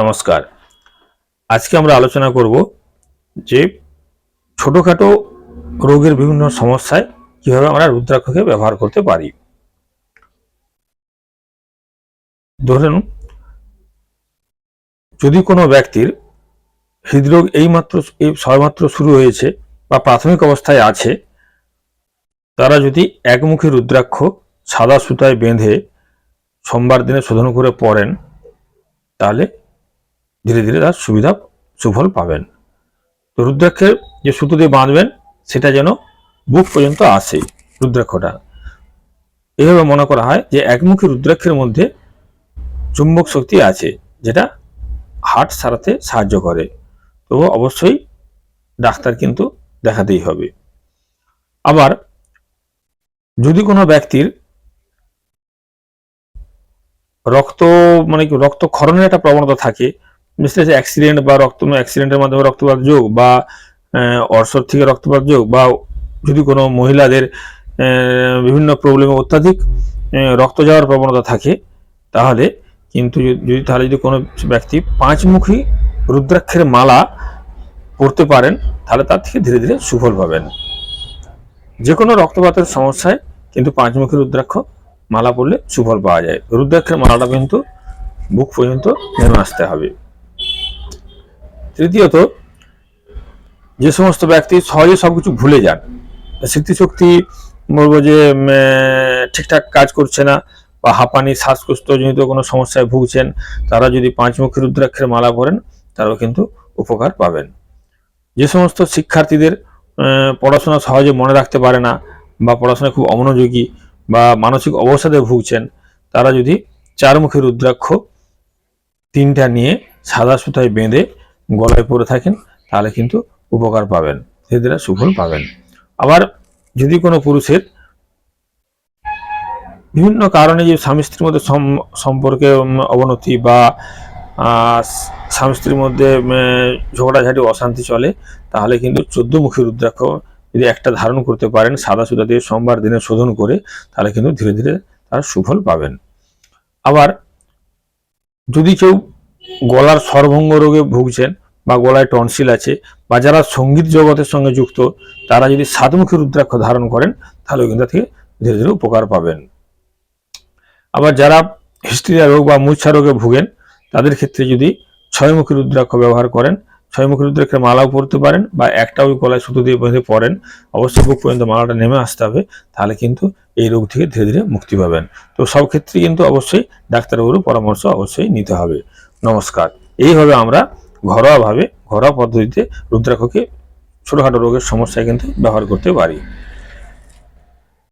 নমস্কার। আজকে আমরা আলোচনা করব যে ছোটোখাটো রোগের বিভিন্ন সমস্যায় কীভাবে আমরা রুদ্রাক্ষকে ব্যবহার করতে পারি। ধরুন যদি কোনো ব্যক্তির হৃদরোগ এইমাত্র, এই সবেমাত্র শুরু হয়েছে বা প্রাথমিক অবস্থায় আছে, তারা যদি একমুখী রুদ্রাক্ষ সাদা সুতায় বেঁধে সোমবার দিনে শোধন করে পড়েন, তাহলে ধীরে ধীরে তার সুবিধা সুফল পাবেন। তো রুদ্রাক্ষের যে সুতো দিয়ে বাঁধবেন, সেটা যেন বুক পর্যন্ত আসে রুদ্রাক্ষটা। এইভাবে মনে করা হয় যে, একমুখী রুদ্রাক্ষের মধ্যে চুম্বক শক্তি আছে, যেটা হার্ট সারাতে সাহায্য করে। তো অবশ্যই ডাক্তার কিন্তু দেখাতেই হবে। আবার, যদি কোনো ব্যক্তির রক্ত মানে রক্তক্ষরণের একটা প্রবণতা থাকে বিশেষ অ্যাক্সিডেন্ট বা রক্ত অ্যাক্সিডেন্টের মাধ্যমে রক্তপাত যোগ বা আহ, অর্শর থেকে রক্তপাত যোগ বা যদি কোনো মহিলাদের বিভিন্ন প্রবলেমে অত্যাধিক রক্ত যাওয়ার প্রবণতা থাকে তাহলে কিন্তু যদি তাহলে যদি কোনো ব্যক্তি পাঁচমুখী রুদ্রাক্ষের মালা পড়তে পারেন তাহলে তার থেকে ধীরে ধীরে সুফল পাবেন। যে কোনো রক্তপাতের সমস্যায় কিন্তু পাঁচমুখী রুদ্রাক্ষ মালা পড়লে সুফল পাওয়া যায়। রুদ্রাক্ষের মালাটা কিন্তু বুক পর্যন্ত নেমে আসতে হবে। তৃতীয়ত, যে সমস্ত ব্যক্তি সহজে সবকিছু ভুলে যান। স্মৃতিশক্তি, বলব যে ঠিকঠাক কাজ করছে না বা হাঁপানি, শ্বাসকষ্টজনিত কোনো সমস্যায় ভুগছেন, তারা যদি পাঁচমুখী রুদ্রাক্ষের মালা পরেন, তারাও কিন্তু উপকার পাবেন। যে সমস্ত শিক্ষার্থীদের পড়াশোনা সহজে মনে রাখতে পারে না বা পড়াশোনায় খুব অমনোযোগী বা মানসিক অবসাদে ভুগছেন, তারা যদি চারমুখী রুদ্রাক্ষ তিনটা নিয়ে সাদা সুতায় বেঁধে গলায় পরে থাকেন, তাহলে কিন্তু উপকার পাবেন ধীরে ধীরে সুফল পাবেন। আবার যদি কোনো পুরুষের বিভিন্ন কারণে যে স্বামী স্ত্রীর মধ্যে সম- সম্পর্কে অবনতি বা স্বামী স্ত্রীর মধ্যে ঝগড়াঝাটি, অশান্তি চলে, তাহলে কিন্তু চোদ্দমুখী রুদ্রাক্ষ যদি একটা ধারণ করতে পারেন সাদা সুদা দিয়ে সোমবার দিনে শোধন করে, তাহলে কিন্তু ধীরে ধীরে তার সুফল পাবেন। আবার যদি কেউ গলার স্বরভঙ্গ রোগে ভুগছেন বা গলায় টনসিল আছে বা যারা সংগীত জগতের সঙ্গে যুক্ত, তারা যদি সাতমুখী রুদ্রাক্ষ ধারণ করেন তাহলে কিন্তু থেকে ধীরে ধীরে উপকার পাবেন। আবার যারা হিস্ট্রিয়া রোগ বা মূর্ছা রোগে ভুগেন, তাদের ক্ষেত্রে যদি ছয়মুখী রুদ্রাক্ষ ব্যবহার করেন, ছয়মুখী রুদ্রাক্ষের মালাও পরতে পারেন বা একটা ওই গলায় সুতো দিয়ে বেঁধে পরেন অবশ্যই বুক পর্যন্ত মালাটা নেমে আসতে হবে, তাহলে কিন্তু এই রোগ থেকে ধীরে ধীরে মুক্তি পাবেন। তো সব ক্ষেত্রে কিন্তু অবশ্যই ডাক্তারবাবুর পরামর্শ অবশ্যই নিতে হবে। নমস্কার। এইভাবে আমরা ঘরোয়াভাবে ঘরোয়া পদ্ধতিতে রুদ্রাক্ষকে ছোটোখাটো রোগের সমস্যায় কিন্তু ব্যবহার করতে পারি।